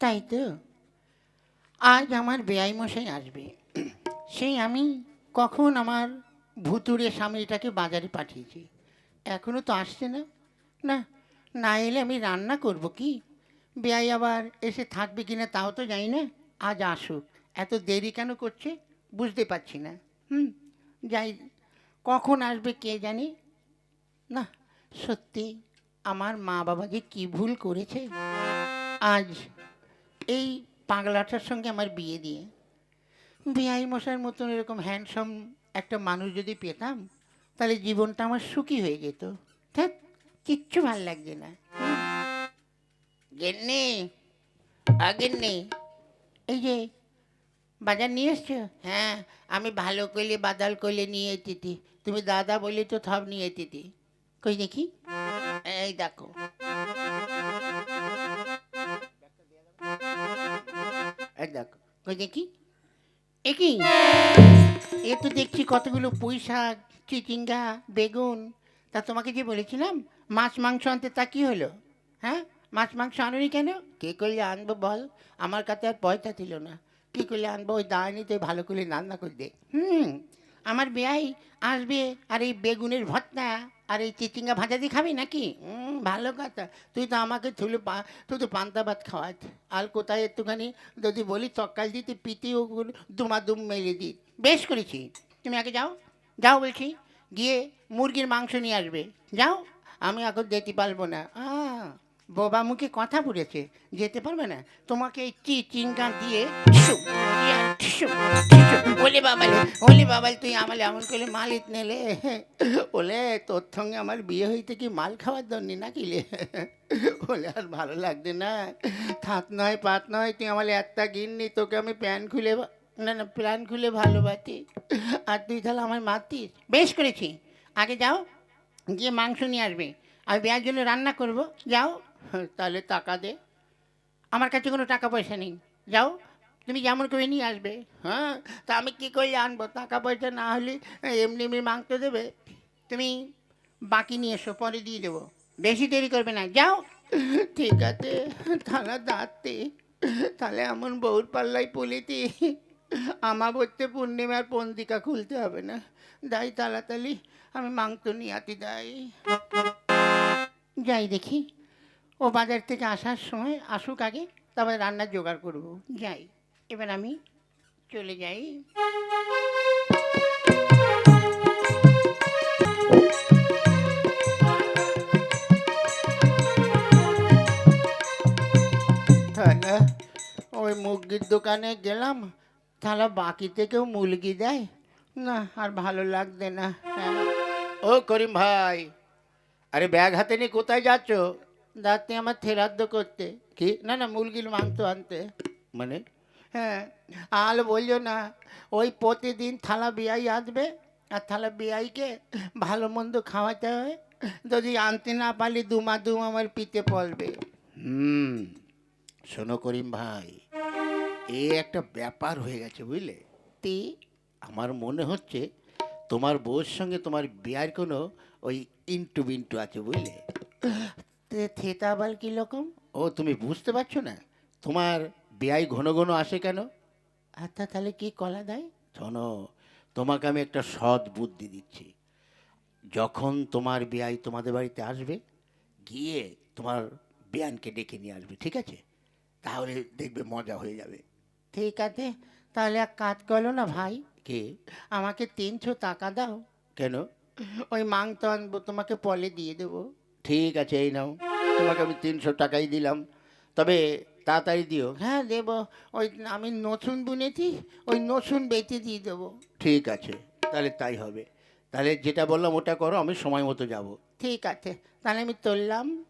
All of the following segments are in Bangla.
তাই তো? আজ আমার বেআই মশাই আসবে। সেই আমি কখন আমার ভুতুরে স্বামীটাকে বাজারে পাঠিয়েছি? এখনও তো আসছে না। না না এলে আমি রান্না করব কি? বেআই আবার এসে থাকবে কি না তাও তো জানি না। আজ আসুক। এত দেরি কেন করছে? বুঝতে পারছি না। হুম, যাই, কখন আসবে কে জানি? না, সত্যি আমার মা বাবা যে কী ভুল করেছে, আজ এই পাগলাটার সঙ্গে আমার বিয়ে দিয়ে। বিআই মশাইয়ের মতন এরকম হ্যান্ডসাম একটা মানুষ যদি পেতাম, তাহলে জীবনটা আমার সুখী হয়ে যেত। থাক কিচ্ছু ভালো লাগছে না। গেন্নি আগেননি এই যে বাজার নিয়ে এসছো? হ্যাঁ আমি ভালো করলে বাদাল করলে নিয়ে এসেছি তুমি দাদা বলে তো সব নিয়ে এসেছি কই দেখি। এই দেখো। এই দেখো। কই দেখি? এ কি? এ তো দেখছি কতগুলো শাক চিচিঙ্গা, বেগুন। তা তোমাকে যে বলেছিলাম, মাছ, মাংস আনতে, তা কি হলো? হ্যাঁ? মাছ, মাংস আনোনি কেন? কে করলে আনব বল? আমার কাছে আর পয়সা ছিল না। কী করলে আনব? ওই দাঁড়ানি তো ভালো করে রান্না করে দে হুম, আমার বেয়াই আসবে আর এই বেগুনের ভর্তা। আর এই চিচিঙ্গা ভাজা দিয়ে খাবি নাকি? ভালো কথা। তুই তো আমাকে ছুলে পা তুই তো পান্তা ভাত খাওয়াত আর কোথায় একটুখানি যদি বলি তকাল দিতে পিটি ওগুলো দুমাদুম মেরে দি বেশ করেছি। তুমি আগে যাও। যাও বলছি। গিয়ে মুরগির মাংস নিয়ে আসবে। যাও। আমি এখন যেতে পারব না। বোবা মুখে কথা বলেছে, যেতে পারবে না। তোমাকে এই চি চিঙ্গা দিয়ে। ওলে বাবালে ওলে বাবাল তুই আমালে করে মাল ইত নেলে, ওলে তোর সঙ্গে আমার বিয়ে হইতে কি মাল খাওয়ার জন্য না কিলে ওলে আর ভালো লাগছে না। থাত নয় পাত নয়, তুই আমালে একটা গিননি, তোকে আমি প্যান খুলে না না, প্যান খুলে ভালোবাসি। আর তুই তাহলে আমার মারতিস? বেশ করেছি। আগে যাও, গিয়ে মাংস নিয়ে আসবে। আমি বিয়ার জন্য রান্না করব। যাও। তাহলে টাকা দে। আমার কাছে কোনো টাকা পয়সা নেই। যাও, তুমি যেমন করে নিয়ে আসবে। হ্যাঁ তা আমি কী করে আনব? টাকা পয়সা না হলে এমনি এমনি মাংস দেবে। তুমি বাকি নিয়ে এসো, পরে দিয়ে দেবো। বেশি দেরি করবে না, যাও। ঠিক আছে থানা দাঁড়তে তাহলে এমন বউর পাল্লাই পুলিতি আমার বলতে পূর্ণিমার পন্দিকা খুলতে হবে না। দাই তাড়াতাড়ি আমি মাংস নিয়ে আতি দাই যাই দেখি। ও বাজার থেকে আসার সময় আসুক আগে, তারপরে রান্নার জোগাড় করব। যাই, এবার আমি চলে যাই। ওই মুরগির দোকানে গেলাম তাহলে বাকি থেকেও মুরগি দেয়। না, আর ভালো লাগবে না হ্যাঁ। ও করিম ভাই, আরে ব্যাগ হাতে নিয়ে কোথায় যাচ্ছ? দাঁতে আমার থেরাদ্দ করতে। কি? না না মুরগির মাংস আনতে। মানে? হ্যাঁ আর বলছো না ওই প্রতিদিন থালা বিয়াই আসবে আর থালা বিয়াইকে ভালো মন্দ খাওয়াতে হবে। যদি আনতে না পারলে দুমা দুম আমার পিতে পড়বে হুম শোনো করিম ভাই এ একটা ব্যাপার হয়ে গেছে বুঝলে? তি আমার মনে হচ্ছে তোমার বউর সঙ্গে তোমার বিয়ার কোনো ওই ইন্টু বিন্টু আছে বুঝলে? থেতা আবার কীরকম? ও তুমি বুঝতে পারছ না? তোমার বেয়াই ঘন ঘন আসে কেন? আচ্ছা তাহলে কি কলা দেয়? শোনো তোমাকে আমি একটা সৎ বুদ্ধি দিচ্ছি। যখন তোমার বেয়াই তোমাদের বাড়িতে আসবে গিয়ে তোমার বেয়ানকে ডেকে নিয়ে আসবে ঠিক আছে? তাহলে দেখবে মজা হয়ে যাবে। ঠিক আছে তাহলে এক কাজ করো না ভাই। কে? আমাকে তিনশো টাকা দাও। কেন? ওই মাংস আনব তোমাকে পলে দিয়ে দেবো। ঠিক আছে, এই নাও। তোমাকে আমি তিনশো টাকাই দিলাম। তবে তাড়াতাড়ি দিও। হ্যাঁ দেব। ওই আমি নতুন বুনেছি, ওই নতুন বেঁচে দিয়ে দেবো। ঠিক আছে, তাহলে তাই হবে। তাহলে যেটা বললাম ওটা করো, আমি সময় মতো যাব। ঠিক আছে, তাহলে আমি তুললাম।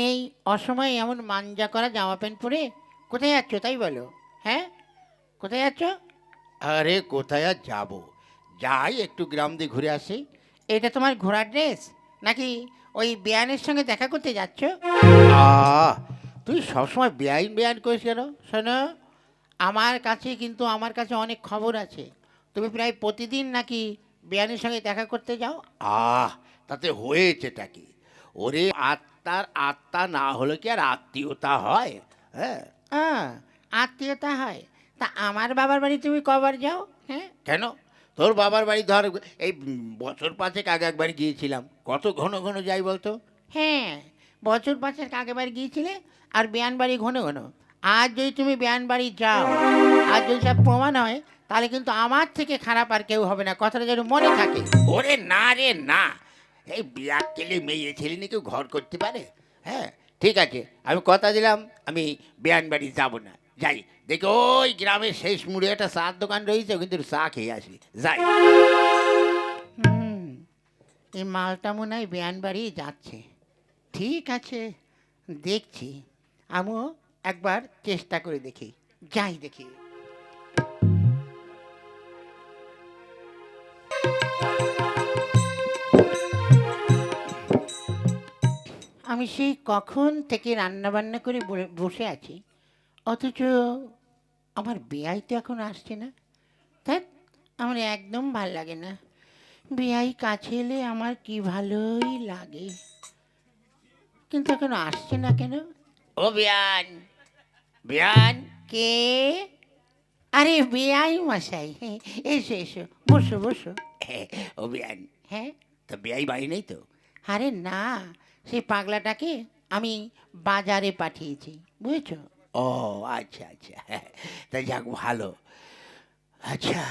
তুমি এই অসময়ে এমন মাঞ্জা করা জামা প্যান্ট পরে কোথায় যাচ্ছ তাই বলো হ্যাঁ? কোথায় যাচ্ছ? আরে কোথায় আর যাব? যাই একটু গ্রাম দিয়ে ঘুরে আসি। এটা তোমার ঘোড়ার ড্রেস? নাকি ওই বেয়ানের সঙ্গে দেখা করতে যাচ্ছ? তুই সবসময় বেআইন বেয়ান করিস কেন? শোনো আমার কাছে কিন্তু আমার কাছে অনেক খবর আছে। তুমি প্রায় প্রতিদিন নাকি বিয়ানের সঙ্গে দেখা করতে যাও? আহ তাতে হয়েছেটা কি? ওরে আত্মার আত্মা না হলে কি আর আত্মীয়তা হয়? হ্যাঁ। হ্যাঁ আত্মীয়তা হয়। তা আমার বাবার বাড়ি তুমি কবার যাও? হ্যাঁ। কেন? তোর বাবার বাড়ি ধর এই বছর পাঁচেক আগে একবার গিয়েছিলাম। কত ঘন ঘন যাই বলতো? হ্যাঁ বছর পাঁচের আগেবার গিয়েছিলে আর বিয়ান বাড়ি ঘন ঘন। আজ যদি তুমি বিয়ান বাড়ি যাও আর যদি সব প্রমাণ হয় তাহলে কিন্তু আমার থেকে খারাপ আর কেউ হবে না। কথাটা যেন মনে থাকে। ওরে না রে না। এই বিয়া কেলে মেয়ে ছেলে নিয়ে কেউ ঘর করতে পারে? হ্যাঁ ঠিক আছে, আমি কথা দিলাম, আমি বিয়ান বাড়ি যাব না। যাই, দেখি ওই গ্রামের শেষ মুড়ে, একটা চার দোকান রয়েছে কিন্তু চা খেয়ে আসি। যাই। এই মালটা মনে হয় বিয়ান বাড়ি যাচ্ছে। ঠিক আছে, দেখছি। আমিও একবার চেষ্টা করে দেখি। যাই দেখি। আমি সেই কখন থেকে রান্না বান্না করে বসে আছি অথচ আমার বেয়াই তো এখন আসছে না। ধ্যাৎ আমার একদম ভালো লাগে না। বেয়াই কাছে এলে আমার কি ভালোই লাগে। কিন্তু এখন আসছে না কেন? ও বিয়ান বিয়ান কে? আরে বেয়াই মশাই এসো এসো বসো বসো। হ্যাঁ, ও বিয়ান হ্যাঁ? তো বিয়াই বাড়ি নেই তো? আরে না সেই পাগলাটাকে আমি বাজারে পাঠিয়েছি বুঝেছ? ও আচ্ছা আচ্ছা। তা যাক ভালো। আচ্ছা।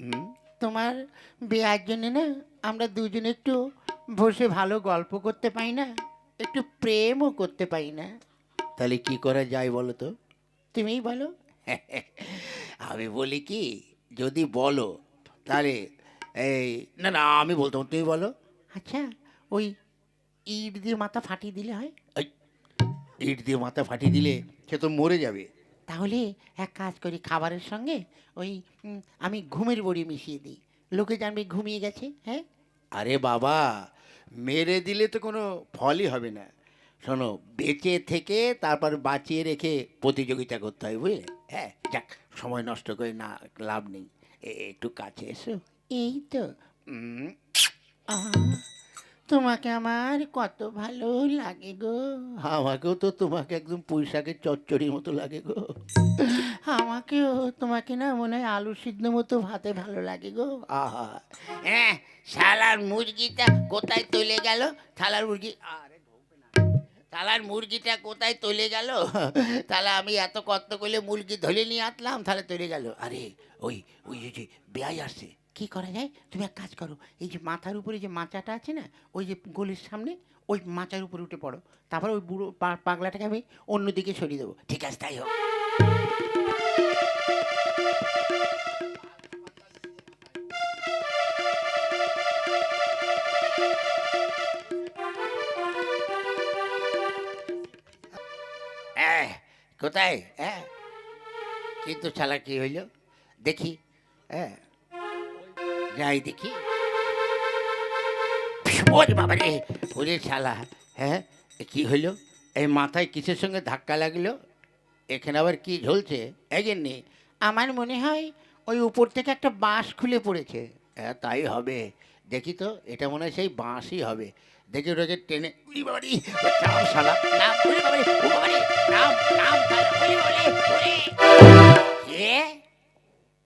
হুম? তোমার বিয়ার জন্য না আমরা দুজনে একটু বসে ভালো গল্প করতে পাই না একটু প্রেমও করতে পাই না। তাহলে কি করা যায় বলো তো? তুমিই বলো। আমি বলি কি যদি বলো তাহলে এই না না আমি বলতাম তুমি বলো। আচ্ছা ওই ইট দিয়ে মাথা ফাটিয়ে দিলে হয়? ইট দিয়ে মাথা ফাটিয়ে দিলে সে তো মরে যাবে। তাহলে এক কাজ করি খাবারের সঙ্গে ওই আমি ঘুমের বড়ি মিশিয়ে দিই। লোকে জানবে ঘুমিয়ে গেছে হ্যাঁ? আরে বাবা মেরে দিলে তো কোনো ফলই হবে না। শোনো বেঁচে থেকে তারপর বাঁচিয়ে রেখে প্রতিযোগিতা করতে হয় বুঝলে? হ্যাঁ যাক সময় নষ্ট করে না লাভ নেই। একটু কাছে এসো। এই তো। তোমাকে আমার কত ভালো লাগে গো। আমাকেও তো তোমাকে একদম পুঁইশাকের চচ্চড়ির মতো লাগে গো। আমাকেও তোমাকে না মনে হয় আলু সিদ্ধ মতো ভাতে ভালো লাগে গো। আহা হ্যাঁ শালার মুরগিটা কোথায় চলে গেল? থালার মুরগি আরে থালার মুরগিটা কোথায় চলে গেল? তাহলে আমি এত কষ্ট করলে মুরগি ধরে নিয়ে আসলাম তাহলে চলে গেল। আরে ওই ওই বেয়াই আসছে। কি করা যায়? তুমি এক কাজ করো, এই যে মাথার উপরে যে মাচাটা আছে না, ওই যে গলির সামনে, ওই মাচার উপরে উঠে পড়ো। তারপর ওই বুড়ো পাগলাটাকে আমি অন্যদিকে সরিয়ে দেবো। ঠিক আছে, তাই হোক। কোথায়? হ্যাঁ কিন্তু শালা কি হইল? দেখি হ্যাঁ যাই দেখি। ওরে বাবা রে ওরে শালা হ্যাঁ? কি হইল? এই মাথায় কিসের সঙ্গে ধাক্কা লাগল? এখানে আবার কি ঝলছে? এই জন্যে আমার মনে হয় ওই উপর থেকে একটা বাঁশ খুলে পড়েছে। হ্যাঁ তাই হবে। দেখি তো, এটা মনে হয় সেই বাঁশই হবে। দেখি ওটাকে টেনে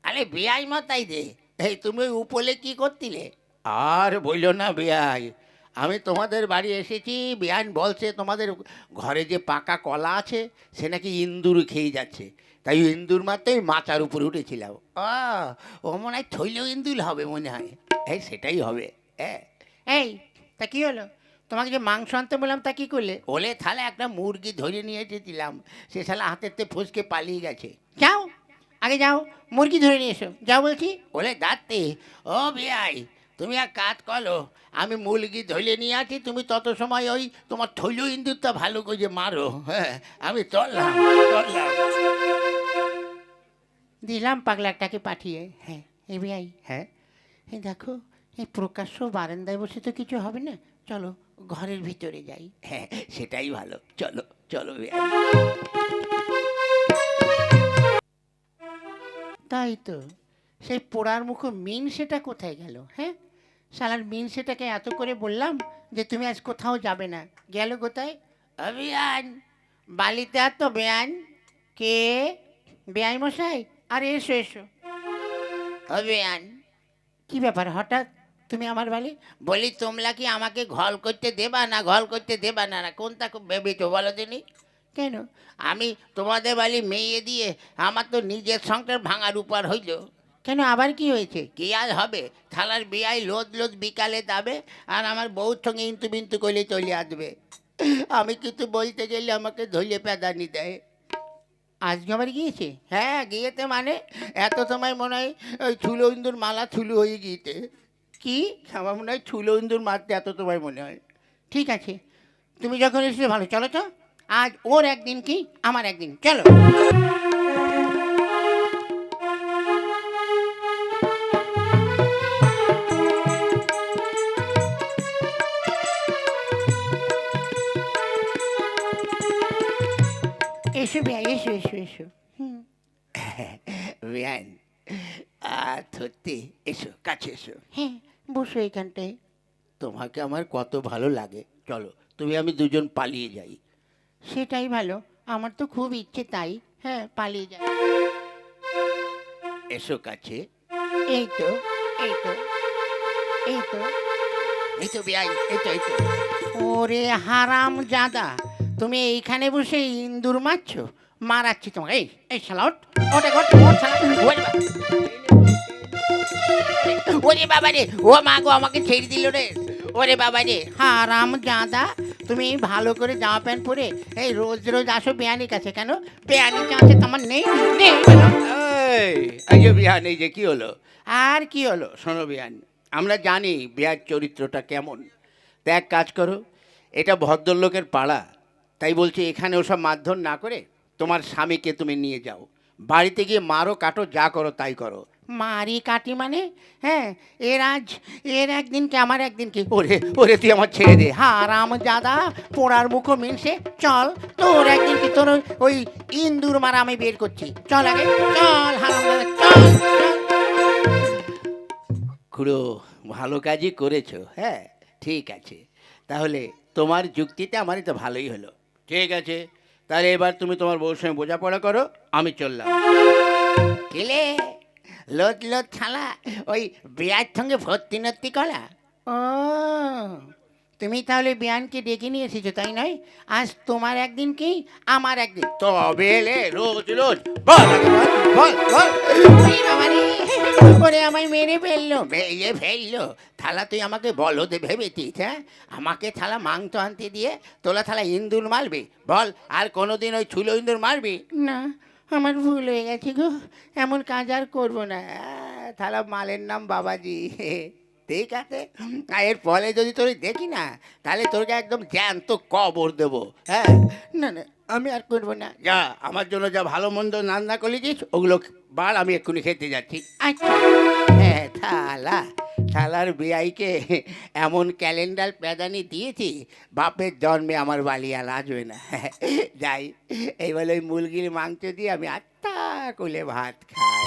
আরে বেয়াই মাতাই দে। এই তুমি ওই উপলে কি করছিলে? আর বইল না বেয়াই। আমি তোমাদের বাড়ি এসেছি বিয়ান বলছে তোমাদের ঘরে যে পাকা কলা আছে সে নাকি ইন্দুর খেয়ে যাচ্ছে। তাই ইন্দুর মারতেই মাচার উপরে উঠেছিলাম। ও ও মনে হয় থইলেও ইন্দুল হবে মনে হয়। এই সেটাই হবে হ্যাঁ এই তা কি হলো? তোমাকে যে মাংস আনতে বললাম তা কি করলে? ওলে তাহলে একটা মুরগি ধরে নিয়ে এসেছিলাম। সে শালা হাতেতে ফুসকে পালিয়ে গেছে। যাও। আগে যাও মুরগি ধরে নিয়ে এসো। যাও বলছি। ওলে দাঁতে ও বিয়াই তুমি এক কাজ করো আমি মুরগি ধরে নিয়ে আছি তুমি তত সময় ওই তোমার থৈল ইন্দুরটা ভালো করে মারো। হ্যাঁ আমি চললাম চললাম। দিলাম পাগলাটাকে পাঠিয়ে। হ্যাঁ এ ভাই হ্যাঁ। এই দেখো এই প্রকাশ্য বারান্দায় বসে তো কিছু হবে না। চলো ঘরের ভিতরে যাই। হ্যাঁ সেটাই ভালো। চলো চলো বিয়াই তাই তো। সেই পোড়ার মুখো মিন সেটা কোথায় গেল হ্যাঁ? শালার মিন সেটাকে এত করে বললাম যে তুমি আজ কোথাও যাবে না। গেল কোথায়? অভিয়ান। বালিতে আর তো বেয়ান কে? বেয়াই মশাই? আরে এসো এসো। অভিয়ান। কি ব্যাপার হঠাৎ তুমি আমার বালি? বলি তোমরা কি আমাকে ঘল করতে দেবা না ঘল করতে দেবা না না? কোনটা খুব ভেবেছো বলো তিনি কেন? আমি তোমাদের বাড়ি মেয়ে দিয়ে আমার তো নিজের সংসার ভাঙার উপর হইল। কেন? আবার কি হয়েছে? কি আর হবে? থালার বিয়াই লোদ লোদ বিকালে যাবে আর আমার বউর সঙ্গে ইন্তু বিন্তু করলে চলে আসবে। আমি কিন্তু বলতে গেলে আমাকে ধইলে পেদানি দেয়। আজকে আবার গিয়েছে? হ্যাঁ গিয়েতে মানে এত সময় মনে হয় ওই ছুলো ইন্দুর মালা ছুলু হয়ে গিয়েছে। কি? আমার মনে হয় ছুলো ইন্দুর মারতে এত সময় মনে হয়। ঠিক আছে। তুমি যখন এসেছ ভালো চলো তো। আজ ওর একদিন কি? আমার একদিন। চলো এসো বিয়া এসো এসো এসো। হুম। বিয়ান আর সত্যি এসো কাছে এসো। হ্যাঁ বসো এখানটায়। তোমাকে আমার কত ভালো লাগে। চলো তুমি আমি দুজন পালিয়ে যাই। সেটাই ভালো। আমার তো খুব ইচ্ছে তাই। হ্যাঁ পালিয়ে যাই। এসো কাছে। এই তো এই তো এই তো। এই তো বিয়াই এই তো এই তো। ওরে হারাম জাদা তুমি এইখানে বসে ইন্দুর মারছো? মারাচ্ছি তোমাকে। এই এই শালা ওঠ ওটা শালা। ওরে ওরে বাবা রে ও মা গো আমাকে ছেড়ে দিল রে। ওরে বাবা রে। হারাম জাদা তুমি ভালো করে জামা প্যান্ট পরে এই রোজ রোজ আসো বেয়ানির কাছে। কেন? বেয়ানির কাছে তোমার নেই। নেই। এই বিহান এই যে কি হলো? আর কি হলো? শোনো বিহান আমরা জানি বিহার চরিত্রটা কেমন। তা এক কাজ করো এটা ভদ্রলোকের পাড়া। তাই বলছি এখানে ওসব মারধর না করে তোমার স্বামীকে তুমি নিয়ে যাও। বাড়িতে গিয়ে মারো কাটো যা করো তাই করো। মারি কাটি মানে? হ্যাঁ এর আজ এর একদিন কি আমার একদিন কি? ওরে ওরে তুই আমার ছেড়ে দে। হারাম জাদা পোড়ার মুখো মিনসে চল তোর একদিন কি তোর ওই- ইন্দুর মারা আমি বের করছি। চল আগে চল হারাম চল চল। খুড়ো ভালো কাজই করেছ হ্যাঁ ঠিক আছে। তাহলে তোমার যুক্তিতে আমারই তো ভালোই হলো। ঠিক আছে তাহলে এবার তুমি তোমার বউর সঙ্গে বোঝাপড়া করো আমি চললাম। কেলে লোদ লোদ ছালা ওই বিয়ার সঙ্গে ভর্তি নর্তি করা ও তুমি তাহলে বিয়ানকে ডেকে নিয়ে এসেছ তাই নয়? আজ তোমার একদিন কি? আমার একদিন। তবে এলে রোজ রোজ বল বল, বল। বল ওরে বাবা রে, ওরে আমায় মেরে ফেলল। মেয়ে ফেলল? থালা তুই আমাকে বলো দে ভেবেছিস হ্যাঁ? আমাকে থালা মাংস আনতে দিয়ে তোলা থালা ইন্দুর মারবি? বল আর কোনোদিন ওই ছুলো ইন্দুর মারবি? না আমার ভুল হয়ে গেছে গো এমন কাজ আর করব না। আহ, থালা মালের নাম বাবাজি। ঠিক আছে এর ফলে যদি তোর দেখি না তাহলে তোরকে একদম জ্যান্ত কবর দেবো। হ্যাঁ? না না আমি আর করব না। যা আমার জন্য যা ভালো মন্দ রান্না করলেছিস ওগুলো বার আমি এক্ষুনি খেতে যাচ্ছি। আচ্ছা। হ্যাঁ থালা। থালার বিআইকে এমন ক্যালেন্ডার প্যাদানি দিয়েছি, বাপের জন্মে আমার বালিয়াল আসবে না। যাই এই বলে ওই মুরগির মাংস দিয়ে আমি আত্মা কোলে ভাত খাই।